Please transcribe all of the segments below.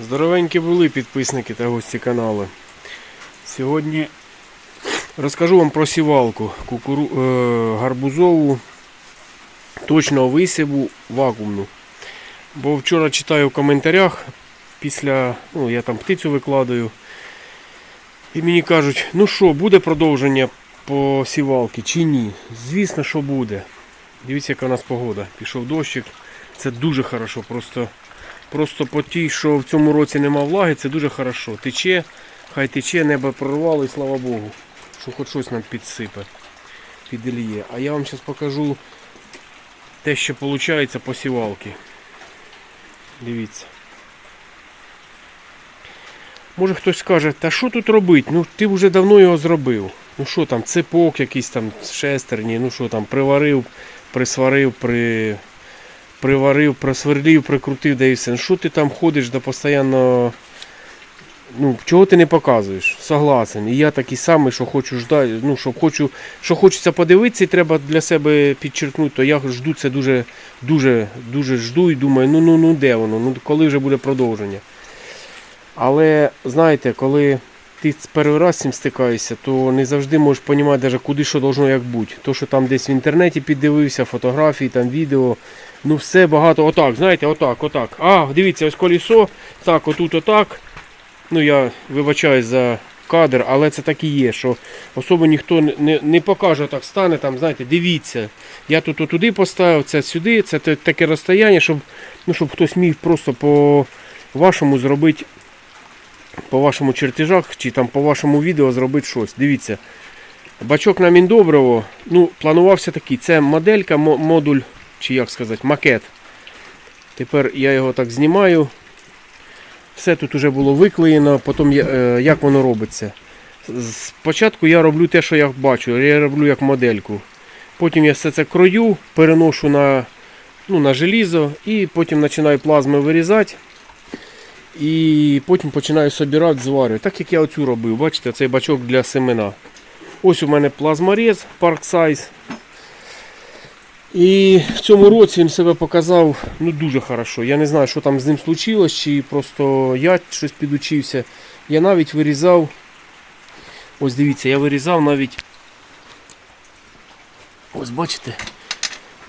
Здоровенькі були підписники та гості каналу. Сьогодні розкажу вам про сівалку кукуру... е, гарбузову точного висіву вакуумну. Бо вчора читаю в коментарях, після, ну я там птицю викладаю. І мені кажуть, ну що, буде продовження по сівалки чи ні? Звісно, що буде. Дивіться, яка у нас погода. Пішов дощик. Це дуже хорошо. Просто, просто по тій, що в цьому році нема влаги, це дуже хорошо. Тече, хай тече, небо прорвало і слава Богу, що хоч щось нам підсипе, підельє. А я вам зараз покажу те, що виходить по сівалки. Дивіться. Може хтось скаже, та що тут робити? Ну ти вже давно його зробив. Ну що там, цепок якийсь там шестерні, ну що там, приварив, присварив, при... приварив, просверлив, прикрутив, да. Ну що ти там ходиш да постійно. Ну, чого ти не показуєш? Согласен. І я такий самий, що хочу ждати, ну, що хочу, що хочеться подивитися, і треба для себе підчеркнути, то я жду це дуже, дуже, дуже жду і думаю, ну ну ну де воно? Ну коли вже буде продовження. Але знаєте, коли ти перший раз з цим стикаєшся, то не завжди можеш розуміти, куди що должно як бути. То, що там десь в інтернеті піддивився, фотографії, там відео. Ну все багато. Отак, знаєте, отак, отак. А, дивіться, ось колесо. Так, отут отак. Ну я вибачаюсь за кадр, але це так і є, що особо ніхто не, не, покаже, так стане там, знаєте, дивіться. Я тут отуди поставив, це сюди, це таке розстояння, щоб, ну, щоб хтось міг просто по вашому зробити по вашому чертежах чи там по вашому відео зробити щось. Дивіться. Бачок на міндобриво, ну, планувався такий. Це моделька, модуль, чи як сказати, макет. Тепер я його так знімаю. Все тут вже було виклеєно, потім е, як воно робиться. Спочатку я роблю те, що я бачу, я роблю як модельку. Потім я все це крою, переношу на, ну, на желізо і потім починаю плазми вирізати. І потім починаю собирати, зварювати. Так як я оцю робив, бачите, цей бачок для семена. Ось у мене плазморез Park Size. І в цьому році він себе показав ну, дуже хорошо. Я не знаю, що там з ним случилось, чи просто я щось підучився. Я навіть вирізав. Ось дивіться, я вирізав навіть. Ось бачите.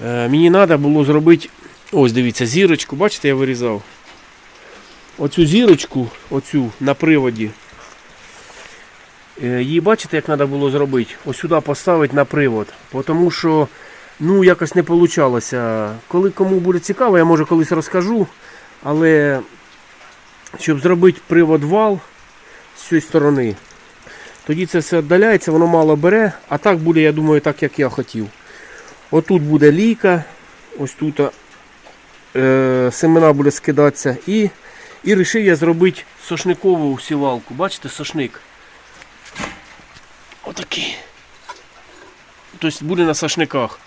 Е, мені треба було зробити. Ось дивіться, зірочку, бачите, я вирізав оцю зірочку, оцю на приводі. е, Її бачите, як треба було зробити? Ось сюди поставити на привод. Тому що ну, якось не вийшло. Коли кому буде цікаво, я може колись розкажу. Але щоб зробити привод вал з цієї сторони, тоді це все віддаляється, воно мало бере, а так буде, я думаю, так як я хотів. Отут буде лійка, ось тут е, семена буде скидатися і і вирішив я зробити сошникову сівалку. Бачите, сошник. Отакий. Тобто буде на сошниках.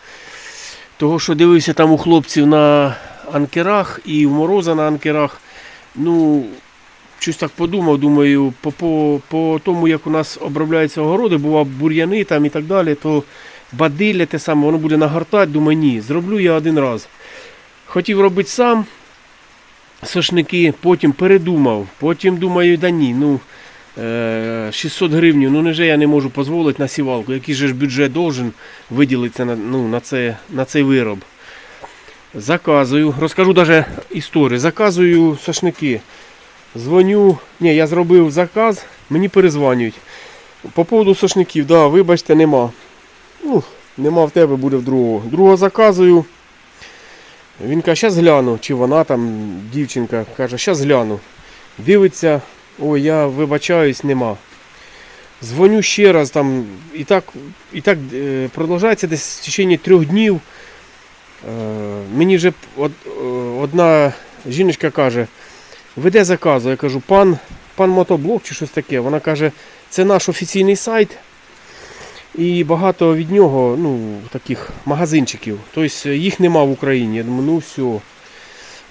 Того, що дивився там у хлопців на анкерах і в мороза на анкерах. Ну, щось так подумав, думаю, по, по, тому, як у нас обробляються огороди, бува бур'яни там і так далі, то бадилля те саме, воно буде нагортати, думаю, ні, зроблю я один раз. Хотів робити сам, сошники, потім передумав, потім думаю, да ні, ну 600 гривень, ну неже я не можу дозволити на сівалку, який же ж бюджет должен виділитися на, ну, на, це, на цей вироб. Заказую, розкажу навіть історію. Заказую сошники. Дзвоню, ні, я зробив заказ, мені перезвонюють. По поводу сошників, да, вибачте, нема. Ну, нема в тебе, буде в другого. Другого заказую. Він каже, зараз гляну, чи вона там, дівчинка, каже, зараз гляну. Дивиться, ой, я вибачаюсь, нема. Дзвоню ще раз, там, і так, і так е, продовжується десь в течение трьох днів. Е, мені вже е, одна жіночка каже, веде заказу. Я кажу, пан, пан мотоблок чи щось таке. Вона каже, це наш офіційний сайт. І багато від нього ну, таких магазинчиків. Тобто їх нема в Україні. Я думаю, ну все.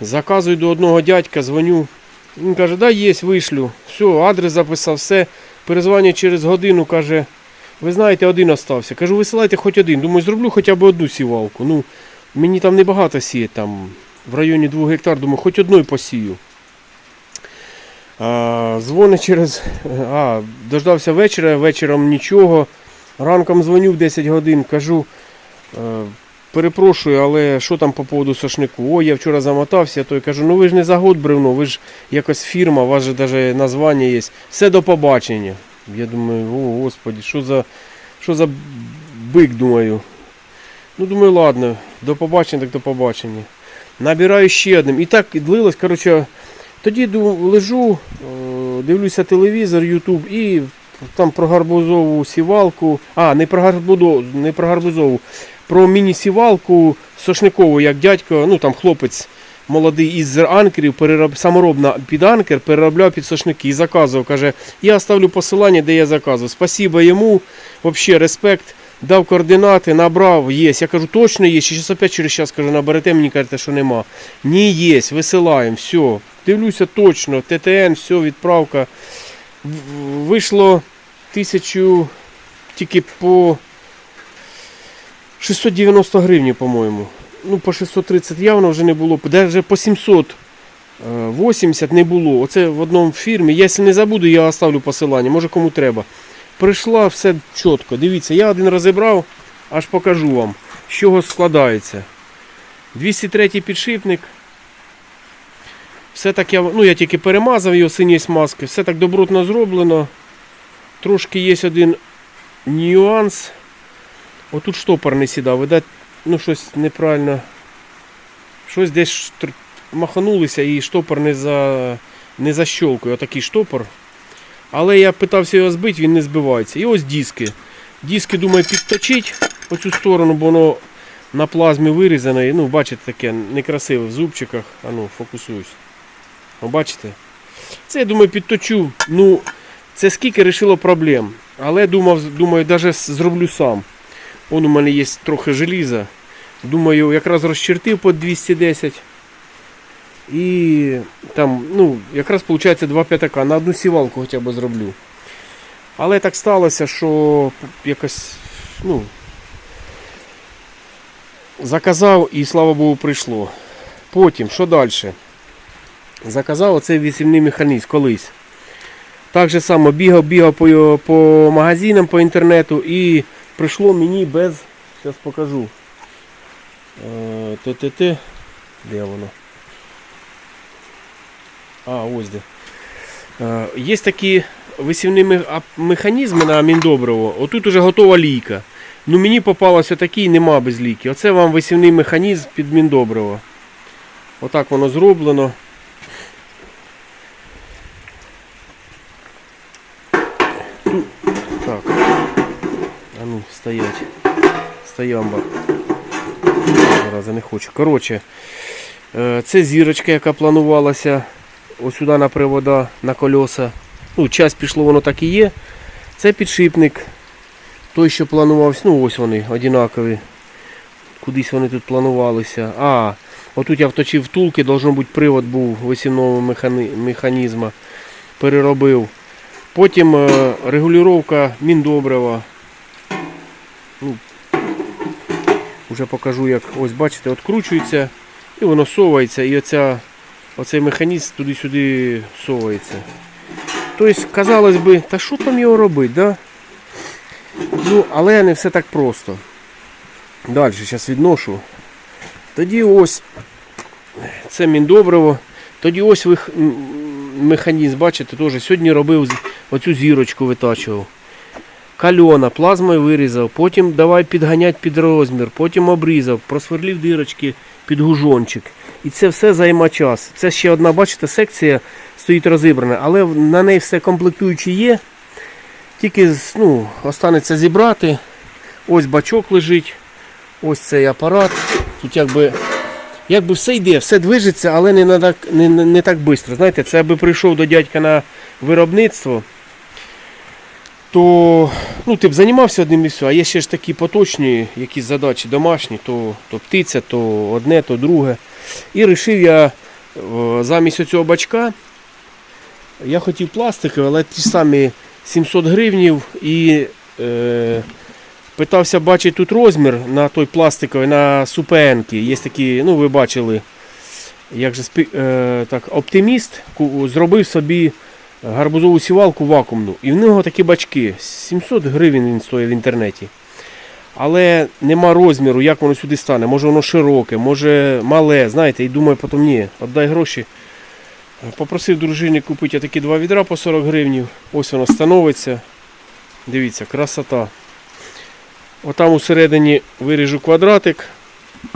Заказую до одного дядька, дзвоню. Він каже, да, є, вишлю. Все, адрес записав, все. Перезвоню через годину, каже, ви знаєте, один остався. Кажу, висилайте хоч один. Думаю, зроблю хоча б одну сівалку. Ну, мені там небагато сіє, там в районі 2 гектар, думаю, хоч одною посію. А, дзвонить через. А, дождався вечора, вечором нічого. Ранком дзвоню в 10 годин, кажу. Перепрошую, але що там по поводу сошнику? О, я вчора замотався, то й кажу, ну ви ж не за год бревно, ви ж якась фірма, у вас же навіть названня є. Все до побачення. Я думаю, о господі, що за, що за бик, думаю. Ну, думаю, ладно, до побачення, так до побачення. Набираю ще одним. І так длилось, коротше, тоді лежу, е, дивлюся телевізор, Ютуб і там про гарбузову сівалку. А, не про гарбузову, не про гарбузову, про міні-сівалку сошникову, як дядько, ну там хлопець молодий із анкерів, перероб, саморобна під анкер, переробляв під сошники і заказував. Каже, я ставлю посилання, де я заказував. Спасибо йому, взагалі респект. Дав координати, набрав, є. Я кажу, точно є. Зараз опять через час кажу, наберете, мені кажете, що нема. Ні, є, висилаємо, все. Дивлюся точно, ТТН, все, відправка. Вийшло тисячу тільки по 690 гривень, по-моєму. Ну, по 630 явно вже не було. Навіть по 780 не було. Оце в одному фірмі. Якщо не забуду, я оставлю посилання, може кому треба. Прийшла все чітко. Дивіться, я один розібрав, аж покажу вам, з чого складається. 203 підшипник. Все так я, ну я тільки перемазав його синьої смазки, все так добротно зроблено. Трошки є один нюанс. Отут штопор не сідав, видать, ну щось неправильно. Щось десь маханулися і штопор не за не защолкує. Отакий штопор. Але я питався його збити, він не збивається. І ось диски. Диски, думаю, підточить по цю сторону, бо воно на плазмі вирізане. Ну, бачите, таке некрасиве в зубчиках. А ну, фокусуюсь. О, бачите? Це я думаю підточу. Ну, це скільки рішило проблем. Але думав, думаю, навіть зроблю сам. Он у мене є трохи желіза. Думаю, якраз розчертив по 210. І там, ну, якраз виходить 2 п'ятака. На одну сівалку хоча б зроблю. Але так сталося, що якось, ну, заказав і слава Богу прийшло. Потім, що далі? Заказав оцей вісімний механізм колись. Так же само бігав, бігав по, по магазинам, по інтернету і прийшло мені без. Зараз покажу. Е, ТТТ. Де воно? А, ось де. Е, Є такі висівні механізми на Міндобриво. Отут уже готова лійка. Ну мені попалося такий, нема без ліки. Оце вам висівний механізм під Міндобриво. Отак воно зроблено. Тут- Так. А ну, стоять. Стоямба. Зараз не хочу. Коротше, е, це зірочка, яка планувалася ось сюди на привода, на колеса. Ну, час пішло, воно так і є. Це підшипник. Той, що планувався, ну ось вони одинакові. Кудись вони тут планувалися. А, отут я вточив втулки, должно бути привод був висівного механи... механізма. Переробив. Потім е, регулювання міндобрива. Ну, Уже покажу, як ось бачите, відкручується і воно совається, і оця, оцей механізм туди-сюди совається. Тобто, казалось би, та що там його робити, да? Ну, але не все так просто. Далі, зараз відношу. Тоді ось це міндобриво. Тоді ось механізм, бачите, теж сьогодні робив оцю зірочку витачував. Кальона, плазмою вирізав, потім давай підганять під розмір, потім обрізав, просверлив дирочки під гужончик. І це все займа час. Це ще одна, бачите, секція стоїть розібрана, але на неї все комплектуючі є. Тільки ну, останеться зібрати. Ось бачок лежить, ось цей апарат. Тут якби, якби все йде, все движеться, але не, не, не, не так швидко. Знаєте, це аби прийшов до дядька на виробництво то ну, ти б займався одним і все, а є ще ж такі поточні якісь задачі домашні, то, то птиця, то одне, то друге. І вирішив я замість оцього бачка, я хотів пластиковий, але ті самі 700 гривнів і е, питався бачити тут розмір на той пластиковий, на супенки. Є такі, ну ви бачили, як же е, так, оптиміст зробив собі гарбузову сівалку вакуумну. І в нього такі бачки. 700 гривень він стоїть в інтернеті. Але нема розміру, як воно сюди стане. Може воно широке, може мале. Знаєте, і думаю, потім ні, віддай гроші. Попросив дружині купити такі два відра по 40 гривень. Ось воно становиться. Дивіться, красота. Отам усередині виріжу квадратик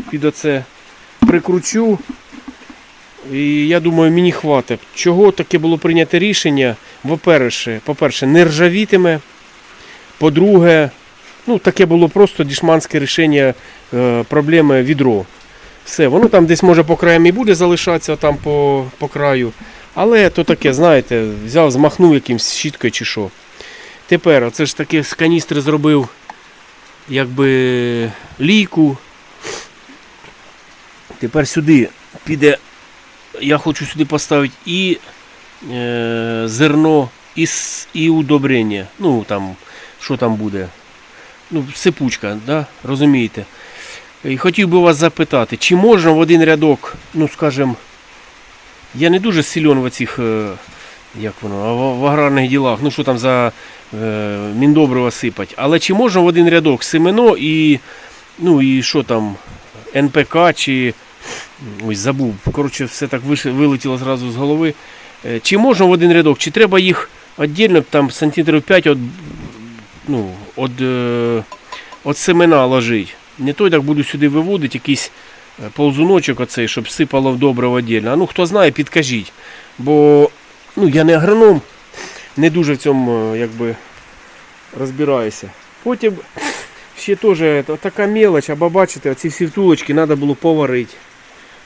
під оце, прикручу. І я думаю, мені хватить. Чого таке було прийнято рішення? По-перше, по-перше, не ржавітиме. По-друге, ну, таке було просто дішманське рішення е, проблеми відро. Все, воно там десь може по краям і буде залишатися там по, по краю. Але то таке, знаєте, взяв, змахнув якимсь щіткою чи що. Тепер, оце ж таке з каністри зробив якби лійку. Тепер сюди піде, я хочу сюди поставити і е, зерно, і, і удобрення. Ну там, що там буде. Ну, сипучка, да? розумієте? І хотів би вас запитати, чи можна в один рядок, ну скажімо, я не дуже силен в цих, е, як воно, в, в аграрних ділах, ну що там за е, міндобрива сипать, але чи можна в один рядок семено і, ну і що там, НПК чи. Ой, забув. Коротше, все так вилетіло зразу з голови. Е, Чи можна в один рядок, чи треба їх віддільно там сантиметрів 5 від, ну, від, е, від семена ложити? Не той так буду сюди виводити якийсь е, ползуночок оцей, щоб сипало добре віддільно. А ну хто знає, підкажіть. Бо ну, я не агроном, не дуже в цьому е, якби, розбираюся. Потім ще теж така мелоч, або бачите, ці всі втулочки треба було поварити,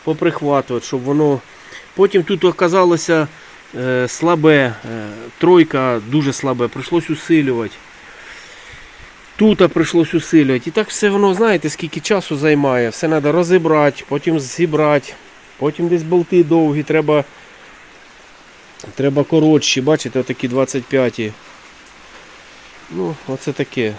поприхватувати, щоб воно. Потім тут оказалося е, слабе, е, тройка дуже слабе, прийшлось усилювати. Тут прийшлось усилювати. І так все воно, знаєте, скільки часу займає. Все треба розібрати, потім зібрати, потім десь болти довгі, треба, треба коротші. Бачите, отакі 25. Ну, оце таке.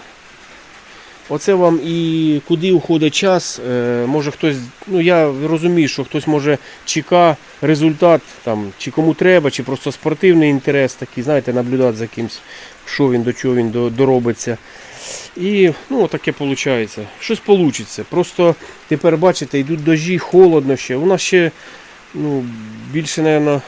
Оце вам і куди уходить час. Е, може хтось, ну я розумію, що хтось може чека результат, там, чи кому треба, чи просто спортивний інтерес такий, знаєте, наблюдати за кимось, що він до чого він доробиться. І ну, таке виходить. Щось вийде. Просто тепер бачите, йдуть дожі, холодно ще. У нас ще ну, більше, мабуть,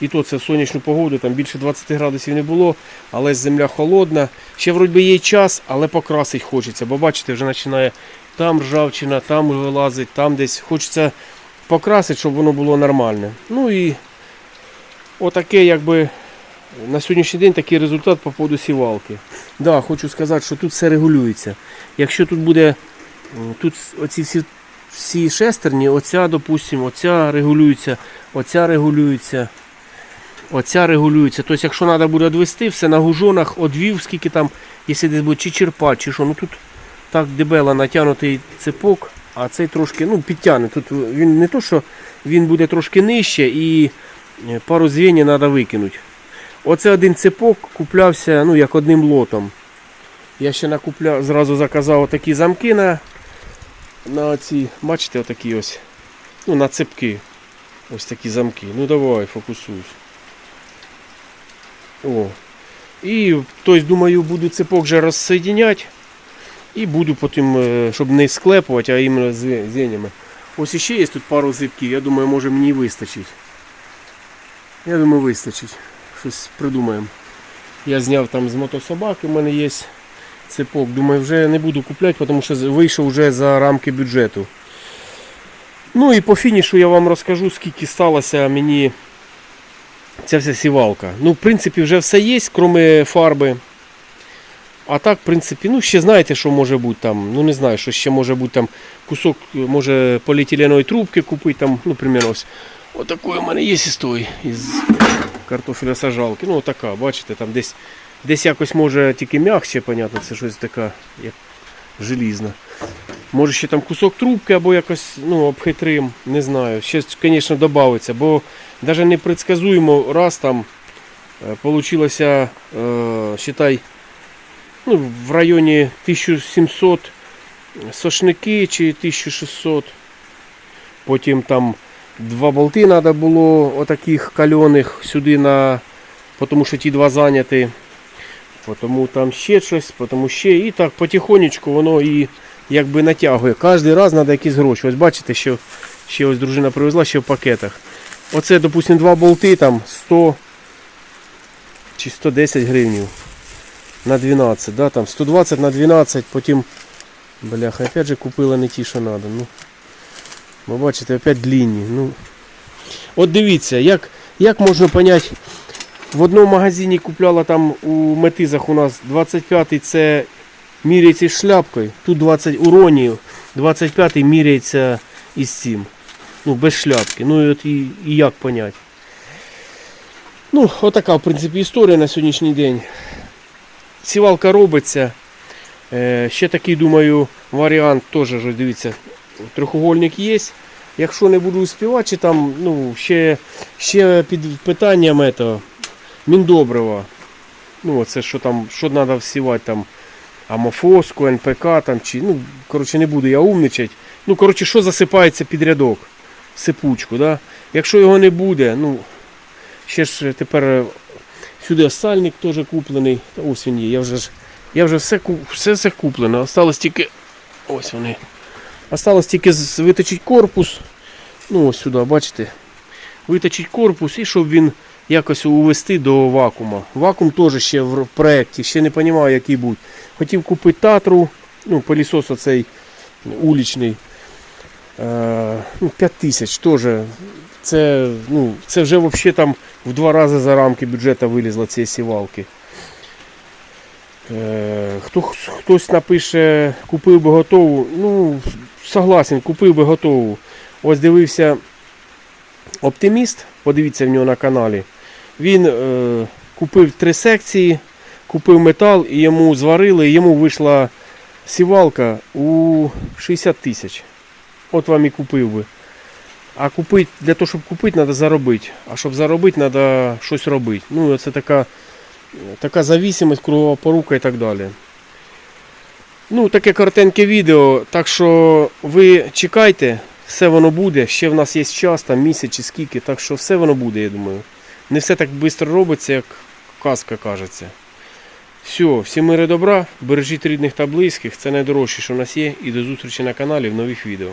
і то це в сонячну погоду, там більше 20 градусів не було, але земля холодна. Ще вроді є час, але покрасить хочеться. Бо бачите, вже починає там ржавчина, там вилазить, там десь хочеться покрасити, щоб воно було нормальне. Ну і отаке, якби на сьогоднішній день такий результат по поводу сівалки. Да, хочу сказати, що тут все регулюється. Якщо тут буде тут оці всі, всі шестерні, оця, допустимо, оця регулюється, оця регулюється. Оця регулюється. Тобто, якщо треба буде відвести, все на гужонах одвів, скільки там, якщо десь буде чи черпа, чи що. Ну тут так дебело натягнутий цепок, а цей трошки ну, підтягне. Тут він не то, що він буде трошки нижче і е, пару звенів треба викинути. Оце один цепок куплявся ну, як одним лотом. Я ще накупляв, зразу заказав такі замки на, на ці, бачите, отакі ось. Ну, на цепки. Ось такі замки. Ну давай, фокусуйся. О. І тобто, думаю, буду цепок вже розсоєдиняти. І буду потім, е, щоб не склепувати, а іменно з звенями. Ось іще є тут пару зипків, я думаю, може мені вистачить. Я думаю, вистачить. Щось придумаємо. Я зняв там з мотособаки, у мене є цепок. Думаю, вже не буду купляти, тому що вийшов вже за рамки бюджету. Ну і по фінішу я вам розкажу, скільки сталося мені ця вся сівалка. Ну, в принципі, вже все є, крім фарби. А так, в принципі, ну ще знаєте, що може бути там. Ну не знаю, що ще може бути там кусок, може поліетиленової трубки купити там, ну, примерно ось. Отакої у мене є той, із картофеля сажалки. Ну, отака, бачите, там десь десь якось може тільки м'якше, понятно, це щось така, як желізна. Може ще там кусок трубки або якось ну, обхитрим, не знаю. Ще, звісно, додається, бо навіть не предсказуємо раз там вийшло, е, считай, ну, в районі 1700 сошники чи 1600. Потім там Два болти треба було отаких кальоних сюди на. Тому що ті два зайняті. Тому там ще щось, тому ще. І так потихонечку воно і якби натягує. Кожен раз треба якісь гроші. Ось бачите, що ще ось дружина привезла ще в пакетах. Оце, допустимо, два болти там 100 чи 110 гривень на 12, да, там 120 на 12, потім, бляха, опять же купила не ті, що треба. Ну, ви бачите, опять длинні. Ну, от дивіться, як, як можна поняти, в одному магазині купляла там у метизах у нас 25-й це міряється з шляпкою, тут 20 у Роні, 25-й міряється із цим. Ну, без шляпки. Ну і от і, і як понять. Ну, отака, в принципі, історія на сьогоднішній день. Сівалка робиться. Е, ще такий, думаю, варіант теж, дивіться, трьохугольник є. Якщо не буду успівати, чи там, ну, ще, ще під питанням этого, міндобрива. Ну, це що там, що треба всівати там, амофоску, НПК там, чи, ну, коротше, не буду я умничать. Ну, коротше, що засипається під рядок? Сипучку, да? Якщо його не буде, ну, ще ж тепер е, сюди остальник теж куплений. Та ось він є. Я вже, ж- я вже все, все, все куплено. Осталось тільки. Ось вони. Осталось тільки виточити корпус. Ну ось сюди, бачите. Виточити корпус і щоб він якось увести до вакуума. Вакуум теж ще в проєкті, ще не розумію, який буде. Хотів купити татру, ну, пилісос оцей улічний. Е, ну, 5 тисяч теж. Це, ну, це вже взагалі там в два рази за рамки бюджету вилізло цієї сівалки. Е, хто, хтось напише, купив би готову. Ну, согласен, купив би готову. Ось дивився оптиміст, подивіться в нього на каналі. Він е, купив три секції, купив метал і йому зварили, і йому вийшла сівалка у 60 тисяч. От вам і купив би. А купити, для того, щоб купити, треба заробити. А щоб заробити, треба щось робити. Ну, це така, така зависимость, кругова порука і так далі. Ну, таке коротеньке відео. Так що ви чекайте, все воно буде. Ще в нас є час, там місяць чи скільки, так що все воно буде, я думаю. Не все так швидко робиться, як казка кажеться. Все, всім мири добра, бережіть рідних та близьких, це найдорожче, що в нас є, і до зустрічі на каналі в нових відео.